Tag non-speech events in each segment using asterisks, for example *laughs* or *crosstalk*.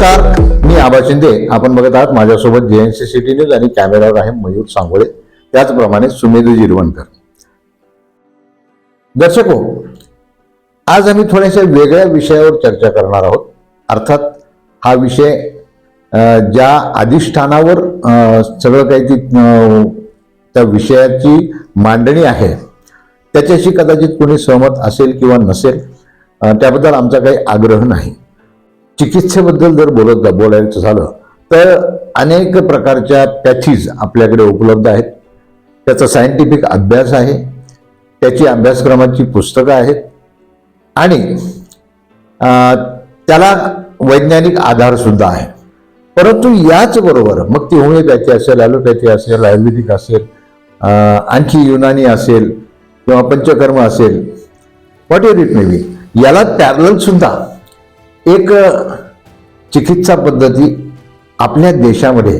नमस्कार मी आबा शिंदे. आपण बघत आहात माझ्यासोबत जेएनसी सिटी न्यूज आणि कॅमेरावर आहे मयूर सांगोळे त्याचप्रमाणे सुमेध जिरवणकर. दर्शक हो आज आम्ही थोड्याशा वेगळ्या विषयावर चर्चा करणार आहोत. अर्थात हा विषय ज्या अधिष्ठानावर सगळं काही ती त्या विषयाची मांडणी आहे त्याच्याशी कदाचित कोणी सहमत असेल किंवा नसेल त्याबद्दल आमचा काही आग्रह नाही. चिकित्सेबद्दल जर बोलत बोलायचं झालं तर अनेक प्रकारच्या पॅथीज आपल्याकडे उपलब्ध आहेत. त्याचा सायंटिफिक अभ्यास आहे. त्याची अभ्यासक्रमाची पुस्तकं आहेत. आणि त्याला वैज्ञानिक आधारसुद्धा आहे. परंतु याचबरोबर मग ती होमिओपॅथी असेल ॲलोपॅथी असेल आयुर्वेदिक असेल आणखी युनानी असेल किंवा पंचकर्म असेल whatever it may be याला पॅरल सुद्धा एक चिकित्सा पद्धती आपल्या देशामध्ये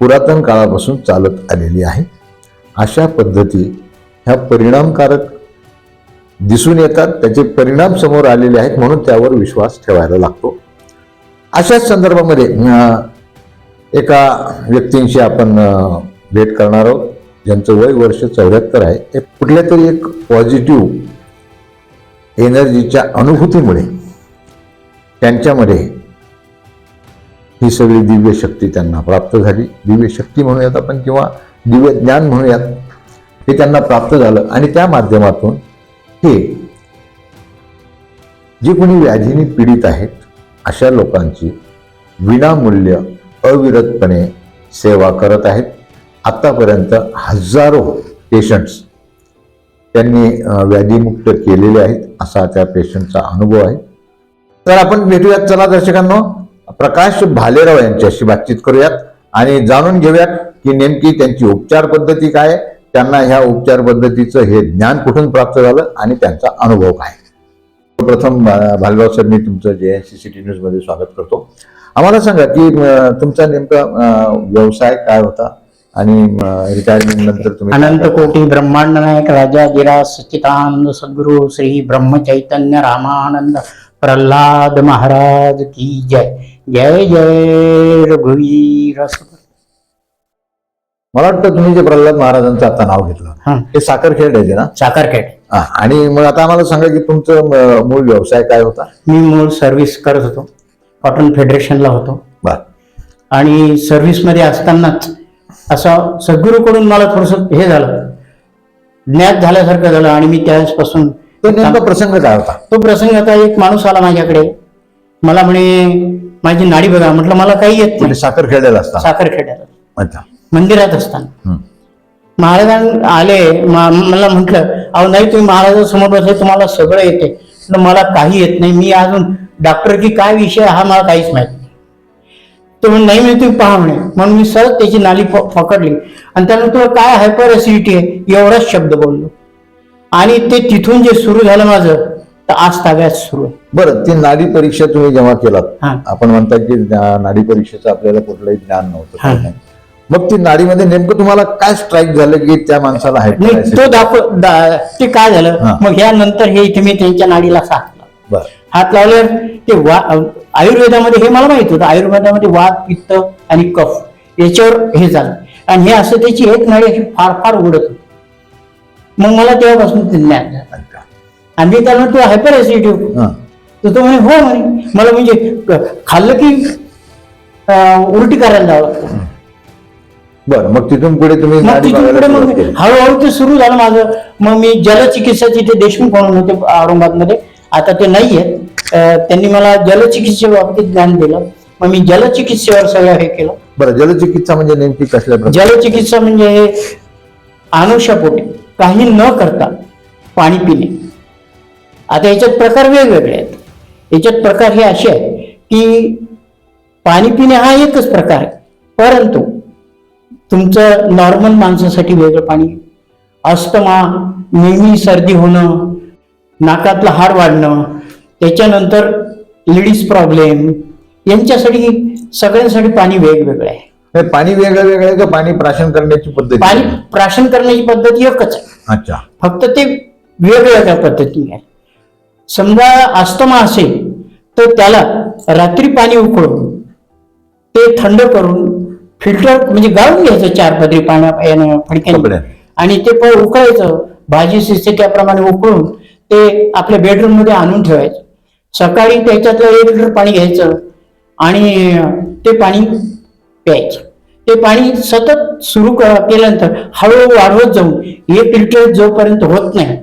पुरातन काळापासून चालत आलेली आहे. अशा पद्धती ह्या परिणामकारक दिसून येतात. त्याचे परिणाम समोर आलेले आहेत म्हणून त्यावर विश्वास ठेवायला लागतो. अशाच संदर्भामध्ये एका व्यक्तींशी आपण भेट करणार आहोत. ज्यांचं वय वर्ष चौऱ्याहत्तर आहे. ते कुठल्या तरी एक पॉझिटिव्ह एनर्जीच्या अनुभूतीमुळे त्यांच्यामध्ये ही सगळी दिव्य शक्ती त्यांना प्राप्त झाली. दिव्य शक्ती म्हणूयात आपण किंवा दिव्य ज्ञान म्हणूयात हे त्यांना प्राप्त झालं. आणि त्या माध्यमातून हे जे कोणी व्याधीने पीडित आहेत अशा लोकांची विनामूल्य अविरतपणे सेवा करत आहेत. आत्तापर्यंत हजारो पेशंट्स त्यांनी व्याधीमुक्त केलेले आहेत असा त्या पेशंटचा अनुभव आहे. तर आपण भेटूयात. चला दर्शकांनो प्रकाश भालेराव यांच्याशी बातचीत करूयात आणि जाणून घेऊयात की नेमकी त्यांची उपचार पद्धती काय त्यांना ह्या उपचार पद्धतीचं हे ज्ञान कुठून प्राप्त झालं आणि त्यांचा अनुभव काय. प्रथम भालेराव सर मी तुमचं जे एन सी सिटी न्यूजमध्ये स्वागत करतो. आम्हाला सांगा की तुमचा नेमका व्यवसाय काय होता आणि रिटायरमेंट नंतर तुम्ही अनंत कोटी ब्रह्मांड नायक राजा गिरा सच्चिदानंद सद्गुरु श्री ब्रह्म चैतन्य रामानंद प्रल्हाद महाराज की जय। जय जय रघुवीर. मला वाटतं तुम्ही जे प्रल्हाद महाराजांचं आता नाव घेतलं हे. साखरखेड आहे ना? साखरखेड. आणि मग आता आम्हाला सांगा की तुमचं मूळ व्यवसाय काय होता? मी मूळ सर्व्हिस करत होतो. कॉटन फेडरेशनला होतो. आणि सर्व्हिसमध्ये असतानाच असं सद्गुरूकडून मला थोडस हे झालं. ज्ञात झाल्यासारखं झालं आणि मी त्यावेळेसपासून तो नेमका प्रसंग काय होता? तो प्रसंग आता एक माणूस आला माझ्याकडे. मला म्हणे माझी नाडी बघा. म्हटलं मला काही येत म्हणजे नाही साखरखेड्याला असता. साखर खेड्याला अच्छा. मंदिरात असताना. हं. महाराजां आले मा- मला म्हटलं अहो नाही तुम्ही महाराजांसमोर बसले तुम्हाला सगळं येते. म्हटलं, मला काही येत नाही. मी अजून डॉक्टर की काय विषय हा मला काहीच माहीत नाही. तो म्हणे नाही मी तुम्ही पहा म्हणे. म्हणून मी सहज त्याची नाली पकडली आणि त्यानं तुला काय हायपर ऍसिडिटी आहे एवढाच शब्द बोललो. आणि ते तिथून जे सुरू झालं माझं तर आज ताब्यात सुरू आहे बरं ती नाडी परीक्षा तुम्ही जेव्हा केलात हा. आपण म्हणतात की नाडी परीक्षेचं आपल्याला कुठलंही ज्ञान नव्हतं हा. काही नाही. मग ती नाडीमध्ये नेमकं तुम्हाला काय स्ट्राईक झालं की त्या माणसाला hyperacid- तो दाखव दा- ते काय झालं हा. मग ह्यानंतर हे इथे मी त्यांच्या नाडीला बरं हात लावल्यावर ते वा आयुर्वेदामध्ये हे मला माहीत होतं आयुर्वेदामध्ये वात पित्त आणि कफ याच्यावर हे झालं आणि हे असं त्याची एक नाडी अशी फार फार उडत होती मग मला तेव्हापासून ते ज्ञान झालं. आणि मी त्याला तू हायपर ऍसिडिटी हा. तर तो म्हणे हो म्हणे. मला म्हणजे खाल्लं की उलटी करायला जावं लागतं बरं मग तिथून पुढे तुम्ही मग तिथून पुढे मग. हळूहळू ते सुरू झालं माझं. मग मी जलचिकित्सा तिथे देशमुख म्हणून होते औरंगाबादमध्ये. आता ते नाहीये. अं, त्यांनी मला जलचिकित्से बाबतीत ज्ञान दिलं. मग मी जलचिकित्सेवर सगळं हे केलं. बरं जलचिकित्सा म्हणजे नेमकी कसल्या जलचिकित्सा म्हणजे हे अनुषापोटी काही न करता पाणी पिणे. आता याच्यात प्रकार वेगवेगळे आहेत. याच्यात प्रकार हे असे आहेत की पाणी पिणे हा एकच प्रकार आहे. परंतु तुमचं नॉर्मल माणसासाठी वेगळं पाणी अस्थमा नेहमी सर्दी होणं नाकातलं हाड वाढणं त्याच्यानंतर लेडीज प्रॉब्लेम यांच्यासाठी सगळ्यांसाठी पाणी वेगवेगळं आहे. पाणी वेगळं वेगळं आहे का पाणी प्राशन करण्याची पद्धत? पाणी प्राशन करण्याची पद्धत एकच आहे. अच्छा. फक्त ते वेगवेगळ्या पद्धतीने आहे. समजा अस्थमा असेल तर त्याला रात्री पाणी उकळून ते थंड करून फिल्टर म्हणजे गाळून घ्यायचं चार पदरी पाण्या फडक्याने. कपड्याने. आणि ते पण उकळायचं भाजी शिजते त्याप्रमाणे उकळून ते आपल्या बेडरूममध्ये आणून ठेवायचं. सकाळी त्याच्यातलं एक लिटर पाणी घ्यायचं आणि ते पाणी प्यायचं. ते पाणी सतत सुरू केल्यानंतर हळूहळू वाढवत जाऊन एक लिटर जोपर्यंत होत नाही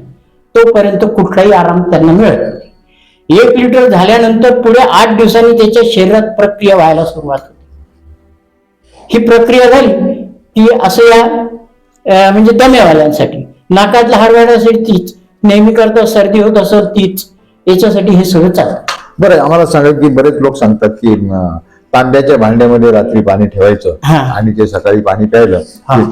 तोपर्यंत कुठलाही आराम त्यांना मिळत नाही. एक लिटर झाल्यानंतर पुढे आठ दिवसांनी त्याच्या शरीरात प्रक्रिया व्हायला सुरुवात होते. ही प्रक्रिया झाली की असं या म्हणजे दम्यावाल्यांसाठी. नाकातला हाडवाड्यासाठी तीच नेहमी करता सर्दी होत असं तीच याच्यासाठी हे सगळं चालतं. बरं आम्हाला सांगा की बरेच लोक सांगतात की तांब्याच्या भांड्यामध्ये रात्री पाणी ठेवायचं हा. आणि ते सकाळी पाणी प्यायलं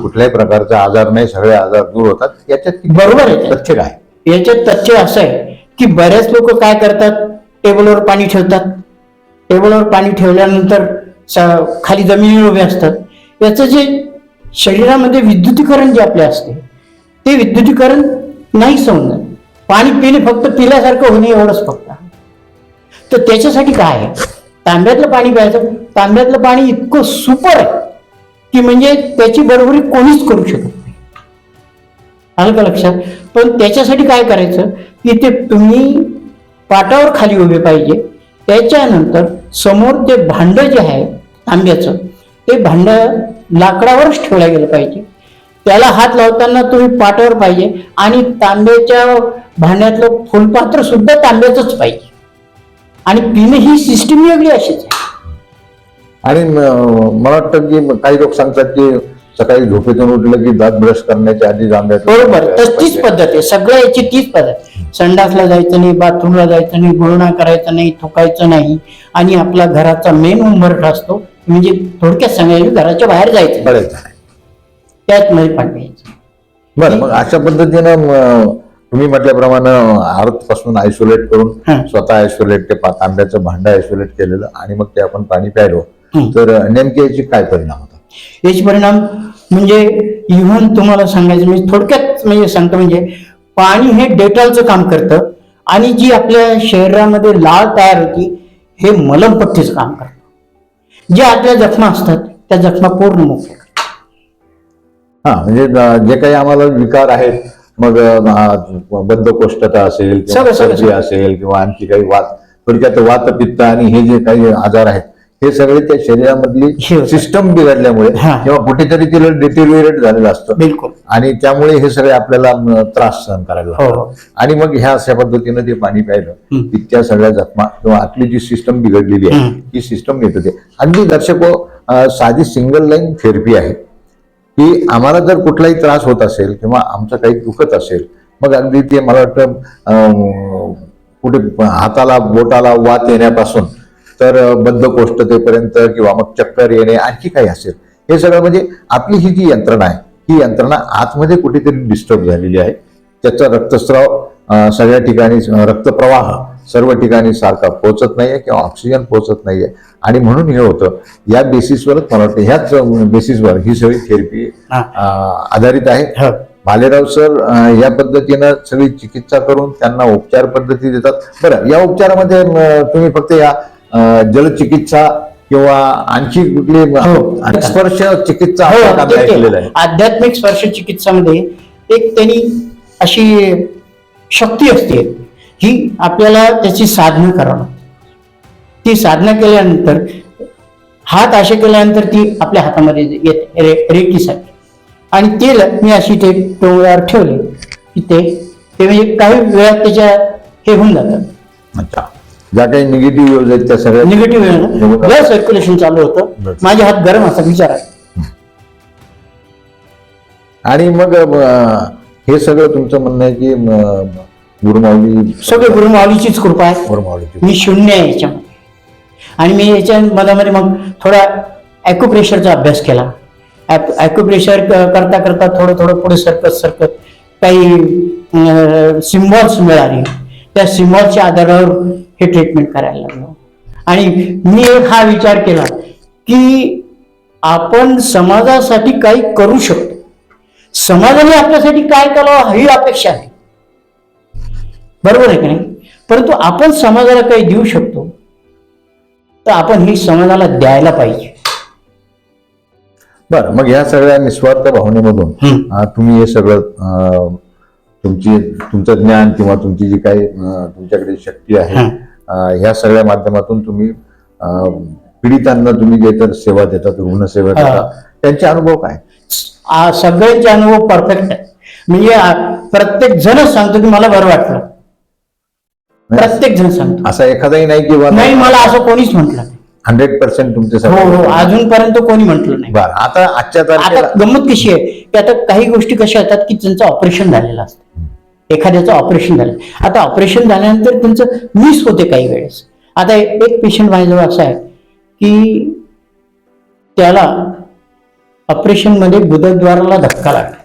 कुठल्याही प्रकारचा आजार नाही सगळे आजार दूर होतात. याच्यात बरोबर आहे. तथ्य काय? याच्यात तथ्य असं आहे की बऱ्याच लोक काय करतात? टेबलवर पाणी ठेवतात. टेबलवर पाणी ठेवल्यानंतर खाली जमिनीवर उभे असतात. याचं जे शरीरामध्ये विद्युतीकरण जे आपले असते ते विद्युतीकरण नाही समजत पाणी पिणे फक्त पिल्यासारखं होणे एवढंच फक्त. तर त्याच्यासाठी काय आहे? तांब्यातलं पाणी प्यायचं. तांब्यातलं पाणी इतकं सुपर आहे की म्हणजे त्याची बरोबरी कोणीच करू शकत नाही. आलं का लक्षात? पण त्याच्यासाठी काय करायचं? की ते तुम्ही पाटावर खाली उभे पाहिजे. त्याच्यानंतर समोर ते भांड जे आहे तांब्याचं ते भांड लाकडावरच ठेवलं गेलं पाहिजे. त्याला हात लावताना तुम्ही पाटावर पाहिजे आणि तांब्याच्या भांड्यातलं फुलपात्र सुद्धा तांब्याचंच पाहिजे. आणि पिणं ही सिस्टीम वेगळी अशीच आहे. आणि म- मला वाटतं की काही लोक सांगतात की सकाळी झोपेतून उठलं की दात ब्रश करण्याच्या आधी जांभ्यात बरोबर तर तीच पद्धत आहे. सगळ्या याची तीच पद्धत आहे. संडासला जायचं नाही बाथरूमला जायचं नाही गुळणा करायचं नाही थुकायचं नाही. आणि आपला घराचा मेन उंबरठा असतो म्हणजे थोडक्यात सांगायचं घराच्या बाहेर जायचं. नाही. बरेच त्यात मध्ये पाणी प्यायचं. बरं मग अशा पद्धतीनं म, तुम्ही म्हटल्याप्रमाणे अर्थपासून आयसोलेट करून. स्वतः आयसोलेट ते तांब्याचं भांड आयसोलेट केलेलं आणि मग ते आपण पाणी प्यायलो. तर नेमके याचे काय परिणाम होतात याचे परिणाम म्हणजे इव्हन तुम्हाला सांगायचं म्हणजे थोडक्यात म्हणजे सांगतो म्हणजे पाणी हे डेटॉलचं काम करतं आणि जी आपल्या शरीरामध्ये लाळ तयार होती हे मलमपट्टीचं काम करतं जे आपल्या जखमा असतात त्या जखमा पूर्ण मोकळ्या. हा म्हणजे जे काही आम्हाला विकार आहेत मग बद्धकोष्ठता असेल सर्दी. असेल किंवा आणखी काही वात थोडक्यात वात पित्त आणि हे जे काही आजार आहेत हे सगळे त्या शरीरामधली. सिस्टम बिघडल्यामुळे. किंवा कुठेतरी तिला डिटेरिएट झालेलं असतं बिलकुल आणि त्यामुळे हे सगळे आपल्याला त्रास सहन करायला हो. हो आणि मग ह्या अशा पद्धतीनं ते पाणी प्यायलं. की त्या सगळ्या जखमा किंवा आपली जी सिस्टम बिघडलेली आहे हं. ती सिस्टम येत होते अगदी दर्शको साधी सिंगल लाईन थेरपी आहे की आम्हाला जर कुठलाही त्रास होत असेल किंवा आमचं काही दुखत असेल मग अगदी ते मला वाटतं कुठे हाताला बोटाला वात येण्यापासून तर अं, बद्धकोष्ठतेपर्यंत किंवा मग चक्कर येणे आणखी काही असेल. हे सगळं म्हणजे आपली ही जी यंत्रणा आहे ही यंत्रणा आतमध्ये कुठेतरी डिस्टर्ब झालेली आहे. त्याचा रक्तस्राव सगळ्या ठिकाणी रक्तप्रवाह सर्व ठिकाणी सारखा पोहोचत नाहीये किंवा ऑक्सिजन पोहोचत नाहीये आणि म्हणून हे होतं या बेसिसवरच मला वाटतं ह्याच बेसिसवर ही सगळी थेरपी हा. आधारित आहे हो. भालेराव सर अं, या पद्धतीनं सगळी चिकित्सा करून त्यांना उपचार पद्धती देतात बरं या उपचारामध्ये तुम्ही फक्त या जलचिकित्सा किंवा आणखी कुठली हो. स्पर्श चिकित्सा हो, आध्यात्मिक स्पर्श चिकित्सामध्ये एक त्यांनी अशी शक्ती असते. ही आपल्याला त्याची साधना करावं. ती साधना केल्यानंतर हात असे केल्यानंतर ती आपल्या हातामध्ये येते रे रेकीसाठी आणि तेल मी अशी ते टोळ्यावर ठेवले की ते ते म्हणजे काही वेळात त्याच्या हे होऊन जातात अच्छा. ज्या काही निगेटिव्ह वेव्ह आहेत त्या सगळ्या निगेटिव्ह. ब्लड सर्क्युलेशन चालू होतं. माझे हात गरम असा विचार आहे. आणि मग हे सगळं तुमचं म्हणणं आहे की अं, गुरुमाऊली सगळे गुरुमाऊलीचीच कृपा आहे. गुरुमाऊलीची मी शून्य आहे याच्यामध्ये आणि मी याच्या मधामध्ये मग थोडा ॲक्युप्रेशरचा अभ्यास केला. ॲक्युप्रेशर करता करता थोडं थोडं पुढे सरकत सरकत काही सिम्बॉल्स मिळाले. त्या सिम्बॉल्सच्या आधारावर हे ट्रीटमेंट करायला लागलो. आणि मी एक हा विचार केला की आपण समाजासाठी काही करू शकतो. समाजाने आपल्यासाठी काय करावं ही अपेक्षा आहे. बरोबर आहे की नाही? परंतु आपण समाजाला काही देऊ शकतो तर आपण ही समाजाला द्यायला पाहिजे. बरं मग ह्या सगळ्या निस्वार्थ भावनेमधून तुम्ही हे सगळं तुमची तुमचं ज्ञान किंवा तुमची जी काही तुमच्याकडे शक्ती आहे ह्या सगळ्या माध्यमातून तुम्ही पीडितांना तुम्ही जे तर सेवा देतात रुग्णसेवा. देतात त्यांचे अनुभव काय? सगळ्यांचे अनुभव परफेक्ट आहे. म्हणजे प्रत्येक जणच सांगतो की मला बरं वाटलं. प्रत्येक जण सांगतो. असा एखादाही नाही किंवा नाही मला असं कोणीच म्हटलं हंड्रेड पर्सेंट तुमचे हो हो अजूनपर्यंत कोणी म्हटलं नाही. बरं आता आजच्या आता तारखेला गंमत कशी आहे? की आता काही गोष्टी कशा येतात की त्यांचं ऑपरेशन झालेलं असतं. एखाद्याचं ऑपरेशन झालं. आता ऑपरेशन झाल्यानंतर त्यांचं मिस होते काही वेळेस. आता एक पेशंट माझ्याजवळ असा आहे की त्याला ऑपरेशनमध्ये गुदद्वाराला धक्का लागला.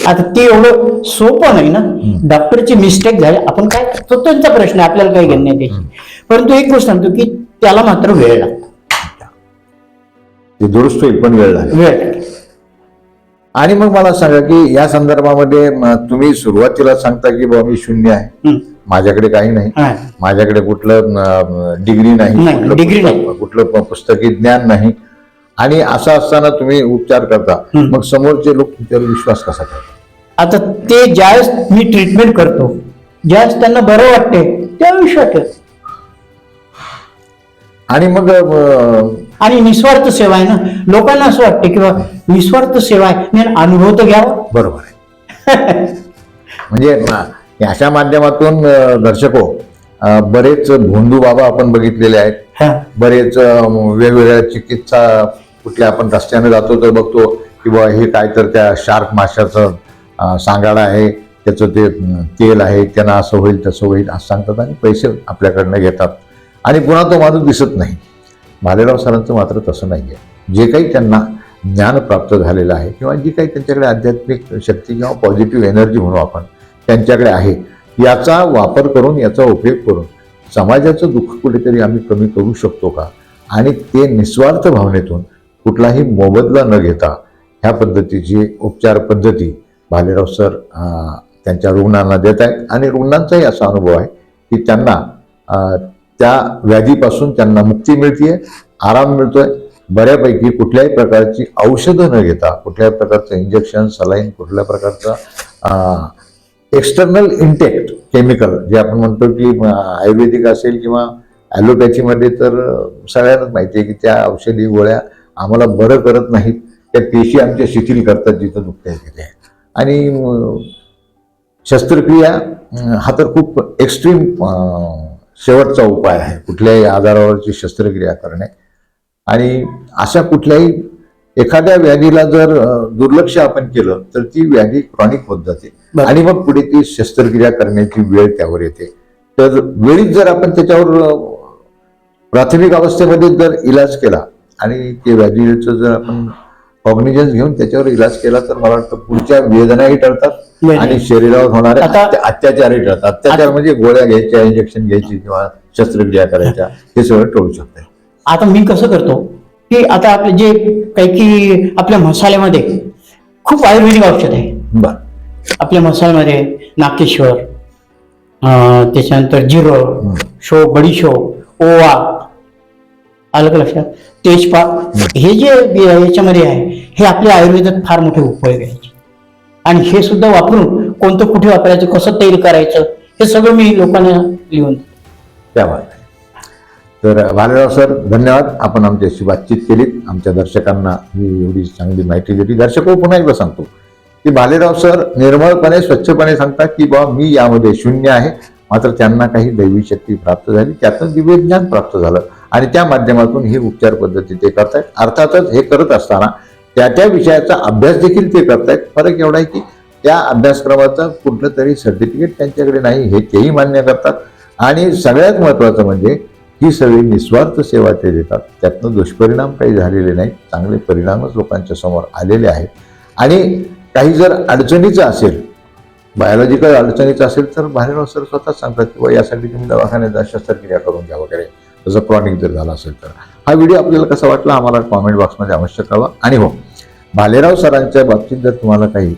आता ते एवढं सोपं नाही ना. डॉक्टरची मिस्टेक झाली. आपण काय तो त्यांचा प्रश्न आहे, आपल्याला काही घेणं नाही. त्याची परंतु एक गोष्ट सांगतो की त्याला मात्र वेळ लागतो. ते दुरुस्त होईल पण वेळ लागेल. वेळ लागतो. आणि मग मला सांगा की या संदर्भामध्ये तुम्ही सुरुवातीला सांगता की बाबा मी शून्य आहे. माझ्याकडे काही नाही. माझ्याकडे कुठलं डिग्री नाही. कुठलं पुस्तकी ज्ञान नाही. आणि असं असताना तुम्ही उपचार करता. मग समोरचे लोक तुमच्यावर विश्वास कसा करतात आता ते ज्यावेळेस मी ट्रीटमेंट करतो ज्यावेळेस त्यांना बरं वाटते त्या विश्वास आणि मग आणि निस्वार्थ सेवा आहे ना लोकांना असं वाटतं की बा निस्वार्थ सेवा आहे मी अनुभव तर घ्यावा. बरोबर आहे. *laughs* म्हणजे अशा माध्यमातून दर्शको बरेच भोंदू बाबा आपण बघितलेले आहेत. बरेच वेगवेगळ्या चिकित्सा कुठल्या आपण रस्त्याने जातो तर बघतो की बा हे काय तर त्या शार्क माशाचं सांगाडा आहे त्याचं ते तेल आहे त्यांना असं होईल तसं होईल असं सांगतात आणि पैसे आपल्याकडनं घेतात. आणि पुन्हा तो माणूस दिसत नाही. भालेराव सरांचं मात्र तसं नाही आहे जे काही त्यांना ज्ञान प्राप्त झालेलं आहे किंवा जी काही त्यांच्याकडे आध्यात्मिक शक्ती किंवा पॉझिटिव्ह एनर्जी म्हणू आपण त्यांच्याकडे आहे याचा वापर करून याचा उपयोग करून समाजाचं दुःख कुठेतरी आम्ही कमी करू शकतो का? आणि ते निस्वार्थ भावनेतून कुठलाही मोबदला न घेता ह्या पद्धतीची उपचार पद्धती भालेराव सर त्यांच्या रुग्णांना देत आहेत. आणि रुग्णांचाही असा अनुभव आहे की त्यांना त्या व्याधीपासून त्यांना मुक्ती मिळते आराम मिळतोय. बऱ्यापैकी कुठल्याही प्रकारची औषधं न घेता कुठल्याही प्रकारचं इंजेक्शन सलाईन कुठल्या प्रकारचं एक्सटर्नल इंटेक्ट केमिकल जे आपण म्हणतो की आयुर्वेदिक असेल किंवा ॲलोपॅथीमध्ये तर सगळ्यांनाच माहिती आहे की त्या औषधी गोळ्या आम्हाला बरं करत नाहीत. त्या पेशी आमच्या शिथिल करतात जिथं दुखते तिथे. आणि अं, शस्त्रक्रिया हा तर खूप एक्स्ट्रीम शेवटचा उपाय आहे. कुठल्याही आजारावरची शस्त्रक्रिया करणे. आणि अशा कुठल्याही एखाद्या व्याधीला जर दुर्लक्ष आपण केलं तर ती व्याधी क्रॉनिक होत जाते. आणि मग पुढे ती शस्त्रक्रिया करण्याची वेळ त्यावर येते. तर वेळीच जर आपण त्याच्यावर प्राथमिक अवस्थेमध्ये जर इलाज केला आणि ते व्याधीचं जर आपण कॉग्निजन्स घेऊन त्याच्यावर इलाज केला तर मला वाटतं पुढच्या वेदनाही टळतात. आणि शरीरावर होणारे अत्याचारही टळतात. अत्याचार म्हणजे गोळ्या घ्यायच्या इंजेक्शन घ्यायची किंवा शस्त्रक्रिया करायच्या हे सगळं टळू शकते. आता मी कसं करतो की आता आपले जे काही की आपल्या मसाल्यामध्ये खूप आयुर्वेदिक औषध आहे. बर. आपल्या मसाल्यामध्ये नाकेश्वर त्याच्यानंतर जिरं शो बडीशोप ओवा आलं का लक्षात? तेजपा हे जे याच्यामध्ये आहे हे आपल्या आयुर्वेदात फार मोठे उपयोग आहे आणि हे सुद्धा वापरून कोणतं कुठे वापरायचं कसं तैर करायचं हे सगळं मी लोकांना लिहून त्या तर भालेराव सर धन्यवाद. आपण आमच्याशी बातचीत केलीत आमच्या दर्शकांना ही एवढी चांगली माहिती दिली. दर्शक पुन्हा एकदा सांगतो की भालेराव सर निर्मळपणे स्वच्छपणे सांगतात की बाबा मी यामध्ये शून्य आहे. मात्र त्यांना काही दैवी शक्ती प्राप्त झाली. त्यातून दिव्य ज्ञान प्राप्त झालं. आणि त्या माध्यमातून ही उपचार पद्धती ते करतायत. अर्थातच हे करत असताना त्या त्या विषयाचा अभ्यास देखील ते करतायत. फरक एवढा आहे की त्या अभ्यासक्रमाचं कुठलं तरी सर्टिफिकेट त्यांच्याकडे नाही हे तेही मान्य करतात. आणि सगळ्यात महत्त्वाचं म्हणजे ही सगळी निस्वार्थ सेवा ते देतात. त्यातनं दुष्परिणाम काही झालेले नाहीत. चांगले परिणामच लोकांच्या समोर आलेले आहेत. आणि काही जर अडचणीचं असेल बायोलॉजिकल अडचणीचं असेल तर बाहेर सर स्वतःच सांगतात की यासाठी तुम्ही दवाखान्यात शस्त्रक्रिया करून घ्या वगैरे. तसं क्रॉनिक जर झाला असेल तर. हा व्हिडिओ आपल्याला कसा वाटला आम्हाला कॉमेंट बॉक्समध्ये अवश्य कळवा. आणि हो भालेराव सरांच्या बाबतीत जर तुम्हाला काही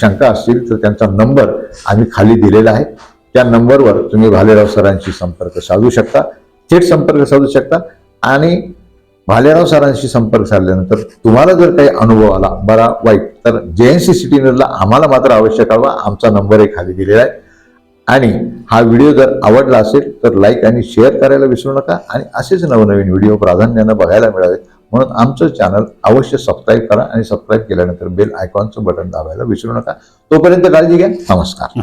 शंका असतील तर त्यांचा नंबर आम्ही खाली दिलेला आहे. त्या नंबरवर तुम्ही भालेराव सरांशी संपर्क साधू शकता. थेट संपर्क साधू शकता. आणि भालेराव सरांशी संपर्क साधल्यानंतर तुम्हाला जर काही अनुभव आला बरा वाईट तर जे एन सी सिटी आम्हाला मात्र आवश्यक कळवा. आमचा नंबरही खाली दिलेला आहे. आणि हा व्हिडिओ जर आवडला असेल तर लाईक आणि शेअर करायला विसरू नका. आणि असेच नवनवीन व्हिडिओ प्राधान्यानं बघायला मिळावे म्हणून आमचं चॅनल अवश्य सबस्क्राईब करा आणि सबस्क्राईब केल्यानंतर बेल आयकॉनचं बटन दाबायला विसरू नका. तोपर्यंत काळजी घ्या. नमस्कार.